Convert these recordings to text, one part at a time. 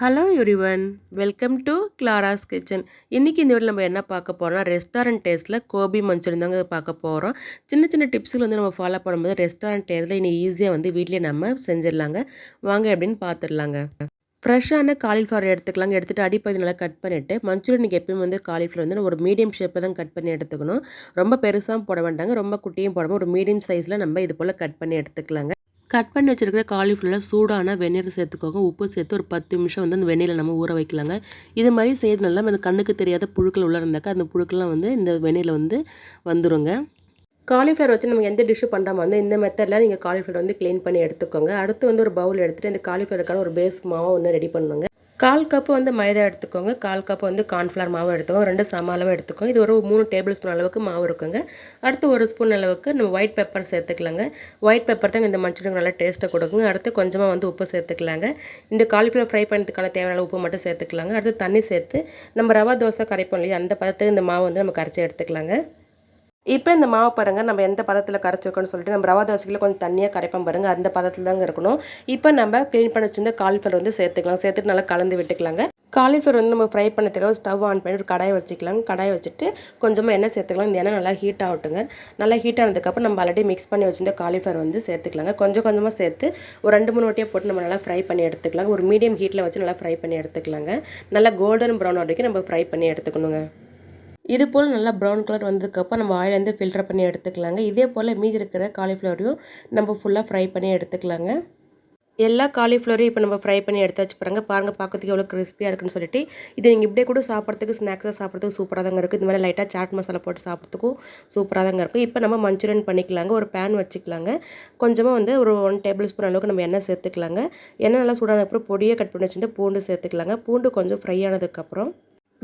Hello everyone welcome to Clara's kitchen இன்றைக்கி இந்த வீட்டில் நம்ம என்ன பார்க்க போகிறோம்னா ரெஸ்டாரண்ட் டேஸ்ட்டில் கோபி மஞ்சூரியன் தாங்க பார்க்க போகிறோம் சின்ன சின்ன டிப்ஸுகள் வந்து நம்ம ஃபாலோ பண்ணும்போது ரெஸ்டாரண்ட் டேஸ்ட்டில் இனி ஈஸியாக வந்து வீட்லேயே நம்ம செஞ்சிடலாங்க. வாங்க அப்படின்னு பார்த்துடலாங்க. ஃப்ரெஷ்ஷான காலிஃப்ளவர் எடுத்துக்கலாங்க. எடுத்துகிட்டு அடிப்பகுதி நல்லா கட் பண்ணிவிட்டு மஞ்சூரியனுக்கு எப்பயும் வந்து காலிஃப்ளவர் வந்து ஒரு மீடியம் ஷேப்பில் தான் கட் பண்ணி எடுத்துக்கணும். ரொம்ப பெருசாக போட வேண்டாங்க. ரொம்ப குட்டியும் போடாமல் ஒரு மீடியம் சைஸில் நம்ம இது போல் கட் பண்ணி எடுத்துக்கலாங்க. கட் பண்ணி வச்சுருக்கிற காலிஃப்ளவரில் சூடான வெந்நீர் சேர்த்துக்கோங்க. உப்பு சேர்த்து ஒரு பத்து நிமிஷம் வந்து அந்த வெந்நீரில் நம்ம ஊற வைக்கலாங்க. இது மாதிரி செய்யறதுனால அந்த கண்ணுக்கு தெரியாத புழுக்கள் உள்ள இருந்தாக்கா அந்த புழுக்கள்லாம் வந்து இந்த வெந்நீரில் வந்து வந்துருங்க. காலிஃப்ளவர் வச்சு நம்ம எந்த டிஷ்ஷு பண்ணுறோமோ வந்து இந்த மெத்தடில் நீங்கள் காலிஃப்ளவர் வந்து க்ளீன் பண்ணி எடுத்துக்கோங்க. அடுத்து வந்து ஒரு பவுல் எடுத்துகிட்டு இந்த காலிஃப்ளவருக்கான ஒரு பேஸ் மாவை ஒன்று ரெடி பண்ணுங்க. கால் கப்பு வந்து மைதா எடுத்துக்கோங்க. கால் கப்பு வந்து கார்ன்ஃப்ளவர் மாவு எடுத்துக்கோங்க. ரெண்டு சம அளவு எடுத்துக்கோங்க. இது ஒரு மூணு டேபிள் ஸ்பூன் அளவுக்கு மாவு இருக்குங்க. அடுத்து ஒரு ஸ்பூன் அளவுக்கு நம்ம ஒயிட் பெப்பர் சேர்த்துக்கலாங்க. ஒயிட் பெப்பர் தான் இந்த மஞ்சளுக்கு நல்லா டேஸ்ட்டை கொடுக்குங்க. அடுத்து கொஞ்சமாக வந்து உப்பு சேர்த்துக்கலாங்க. இந்த காலிஃப்ளவர் ஃப்ரை பண்ணுறதுக்கான தேவையான உப்பு மட்டும் சேர்த்துக்கலாங்க. அடுத்து தண்ணி சேர்த்து நம்ம ரவா தோசை கரைப்போம் இல்லையா அந்த பதத்துக்கு இந்த மாவு வந்து நம்ம கரைச்சி எடுத்துக்கலாங்க. இப்போ இந்த மாவு பாருங்கள் நம்ம எந்த பதத்தில் கரைச்சிருக்கோன்னு சொல்லிட்டு நம்ம ரவா தோசைக்கில் கொஞ்சம் தண்ணியாக கரைப்போம் பாருங்கள் அந்த பதத்தில் தாங்க இருக்கணும். இப்போ நம்ம க்ளீன் பண்ணி வச்சிருந்த காலிஃப்ளவர் வந்து சேர்த்துக்கலாம். சேர்த்துட்டு நல்லா கலந்து விட்டுக்கலாங்க. காலிஃப்ளவர் வந்து நம்ம ஃப்ரை பண்ணதுக்காக ஸ்டவ் ஆன் பண்ணி ஒரு கடாயை வச்சுக்கலாம் கடாயை வச்சுட்டு கொஞ்சமாக எண்ணெய் சேர்த்துக்கலாம். இந்த எண்ணெய் நல்லா ஹீட் ஆகட்டுங்க. நல்லா ஹீட் ஆனதுக்கப்புறம் நம்ம ஆல்ரெடி மிக்ஸ் பண்ணி வச்சிருந்த காலிஃப்ளவர் வந்து சேர்த்துக்கலாங்க. கொஞ்சம் கொஞ்சமாக சேர்த்து ஒரு ரெண்டு மூணு வாட்டியாக போட்டு நம்ம நல்லா ஃப்ரை பண்ணி எடுத்துக்கலாம் ஒரு மீடியம் ஹீட்டில் வச்சு நல்லா ஃப்ரை பண்ணி எடுத்துக்கலாங்க. நல்லா கோல்டன் ப்ரௌன் வரைக்கும் நம்ம ஃப்ரை பண்ணி எடுத்துக்கணுங்க. இது போல் நல்லா ப்ரௌன் கலர் வந்ததுக்கப்புறம் நம்ம ஆயிலேருந்து ஃபில்டர் பண்ணி எடுத்துக்கலாங்க. இதே போல் மீதி இருக்கிற காலிஃப்ளவரையும் நம்ம ஃபுல்லாக ஃப்ரை பண்ணி எடுத்துக்கலாங்க. எல்லா காலிஃப்ளவரையும் இப்போ நம்ம ஃப்ரை பண்ணி எடுத்து வச்சு பாருங்கள் பாருங்கள் பார்க்கறதுக்கு எவ்வளோ கிறிஸ்பியாக இருக்குன்னு சொல்லிட்டு. இது நீங்கள் இப்படியே கூட சாப்பிட்றதுக்கு ஸ்நாக்ஸாக சாப்பிட்றதுக்கு சூப்பராக தாங்க இருக்குது இந்த மாதிரி லைட்டாக சாட் மசாலா போட்டு சாப்பிட்றதுக்கும் சூப்பராக தாங்க இருக்கும் இப்போ நம்ம மஞ்சூரியன் பண்ணிக்கலாங்க. ஒரு பேன் வச்சுக்கலாங்க. கொஞ்சமாக வந்து ஒரு ஒன் டேபிள் ஸ்பூன் அளவுக்கு நம்ம எண்ணெய் சேர்த்துக்கலாங்க. எண்ணெய் நல்லா சூடானதுக்கப்புறம் பொடியை கட் பண்ணி வச்சுருந்து பூண்டு சேர்த்துக்கலாங்க. பூண்டு கொஞ்சம் ஃப்ரை ஆனதுக்கப்புறம்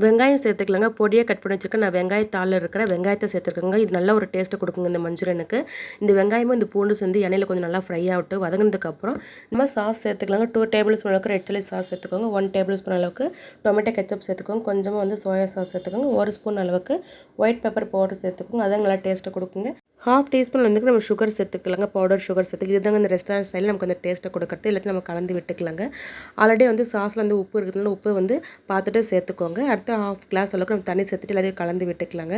வெங்காயம் சேர்த்துக்கலாங்க பொடியை கட் பண்ணி வச்சுருக்கேன் நான் வெங்காயத்தாளில் இருக்கிற வெங்காயத்தை சேர்த்துருக்கேங்க இது நல்ல ஒரு டேஸ்ட்டு கொடுக்குங்க இந்த மஞ்சூரியனுக்கு இந்த வெங்காயமும் இந்த பூண்டு சேர்ந்து எண்ணெயில் கொஞ்சம் நல்லா ஃப்ரை ஆகிட்டு வதங்கினதுக்கப்புறம் நம்ம சாஸ் சேர்த்துக்கலாங்க. டூ டேபிள் ஸ்பூன் அளவுக்கு ரெட் சில்லி சாஸ் சேர்த்துக்கோங்க. ஒன் டேபிள் ஸ்பூன் அளவுக்கு டொமேட்டோ கெச்சப் சேர்த்துக்கோங்க. கொஞ்சமாக வந்து சோயா சாஸ் சேர்த்துக்கோங்க. ஒரு ஸ்பூன் அளவுக்கு ஒயிட் பெப்பர் பவுடர் சேர்த்துக்கோங்க. அதான் நல்லா டேஸ்ட்டை கொடுக்குங்க. ஹாஃப் டீஸ்பூன் வந்து நம்ம சுகர் சேர்த்துக்கலாங்க பவுடர் சுகர் சேர்த்துக்கு இதுதாங்க இந்த ரெஸ்டாரண்ட் ஸ்டைலில் நமக்கு அந்த டேஸ்ட்டை கொடுக்குறது. எல்லாத்தையும் நம்ம கலந்து விட்டுக்கலாங்க. ஆல்ரெடி வந்து சாஸில் வந்து உப்பு இருக்கிறதுனால உப்பு வந்து பார்த்துட்டு சேர்த்துக்கோங்க. அடுத்து ஹாஃப் கிளாஸ் அளவுக்கு நம்ம தண்ணி சேர்த்துட்டு எல்லாத்தையும் கலந்து விட்டுக்கலாங்க.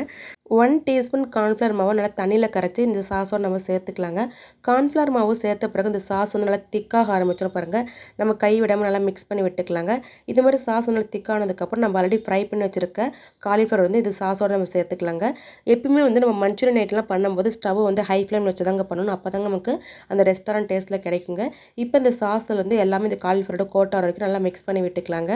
ஒன் டீஸ்பூன் கார்ன்ஃப்ளவர் மாவு நல்லா தண்ணியில் கரைச்சி இந்த சாஸோடு நம்ம சேர்த்துக்கலாங்க. கார்ன்ஃப்ளவர் மாவு சேர்த்த பிறகு இந்த சாஸ் வந்து நல்லா திக்காக ஆரம்பிச்சிடும் பாருங்கள் நம்ம கை விடாமல் நல்லா மிக்ஸ் பண்ணி விட்டுக்கலாங்க. இது மாதிரி சாஸ் வந்து நல்லா திக்கானதுக்கப்புறம் நம்ம ஆல்ரெடி ஃப்ரை பண்ணி வச்சுருக்க காலிஃப்ளவர் வந்து இது சாஸோடு நம்ம சேர்த்துக்கலாங்க. எப்பயுமே வந்து நம்ம மஞ்சூரியன் நைட்லாம் பண்ணும்போது ஸ்டவ் வந்து ஹை ஃப்ளேம் வச்சு தாங்க பண்ணணும். அப்போ தாங்க நமக்கு அந்த ரெஸ்டாரண்ட் டேஸ்ட்டில் கிடைக்குங்க. இப்போ இந்த சாஸில் வந்து எல்லாமே இந்த காலிஃப்ளவரோட கோட்டார் வரைக்கும் நல்லா மிக்ஸ் பண்ணி விட்டுக்கலாங்க.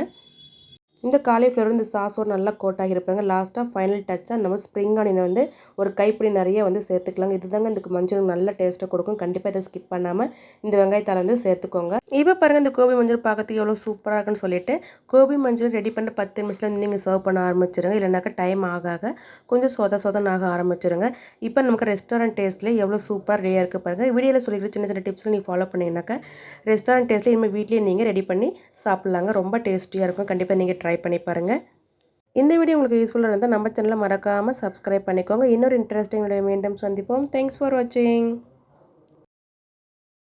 இந்த காலிஃப்ளவர் இந்த சாஸோட நல்லா கோட்டாகி இருப்பாங்க லாஸ்ட்டாக ஃபைனல் டச்சாக நம்ம ஸ்ப்ரிங் ஆனியனை வந்து ஒரு கைப்பிடி நிறைய வந்து சேர்த்துக்கலாங்க. இதுதாங்க இந்த மஞ்சள் நல்ல டேஸ்ட்டை கொடுக்கும். கண்டிப்பாக இதை ஸ்கிப் பண்ணாமல் இந்த வெங்காயத்தால் வந்து சேர்த்துக்கோங்க. இப்போ பாருங்கள் இந்த கோபி மஞ்சள் பார்க்கறதுக்கு எவ்வளோ சூப்பராக இருக்குன்னு சொல்லிட்டு கோபி மஞ்சள் ரெடி பண்ண பத்து நிமிஷத்தில் வந்து நீங்கள் சர்வ் பண்ண ஆரம்பிச்சிருங்க. இல்லைனாக்கா டைம் ஆக ஆக கொஞ்சம் சொத சொதன் ஆக ஆரம்பிச்சிருங்க. இப்போ நமக்கு ரெஸ்டாரண்ட் டேஸ்ட்டில் எவ்வளோ சூப்பராக ரெடியாக இருக்குது பாருங்கள் வீடியோவில் சொல்லிக்கிற சின்ன சின்ன டிப்ஸில் நீங்கள் ஃபாலோ பண்ணிங்கனாக்கா ரெஸ்டாரண்ட் டேஸ்ட்டில் இனிமேல் வீட்லேயே நீங்கள் ரெடி பண்ணி சாப்பிட்லாங்க. ரொம்ப டேஸ்ட்டியாக இருக்கும். கண்டிப்பாக நீங்கள் ட்ரை பண்ணி பாருங்கள் இந்த வீடியோ உங்களுக்கு யூஸ்ஃபுல்லாக இருந்தால் நம்ம சேனலை மறக்காமல் சப்ஸ்கிரைப் பண்ணிக்கோங்க. இன்னொரு இன்ட்ரெஸ்டிங் வீடியோ மீண்டும் சந்திப்போம். தேங்க்ஸ் ஃபார் வாட்சிங்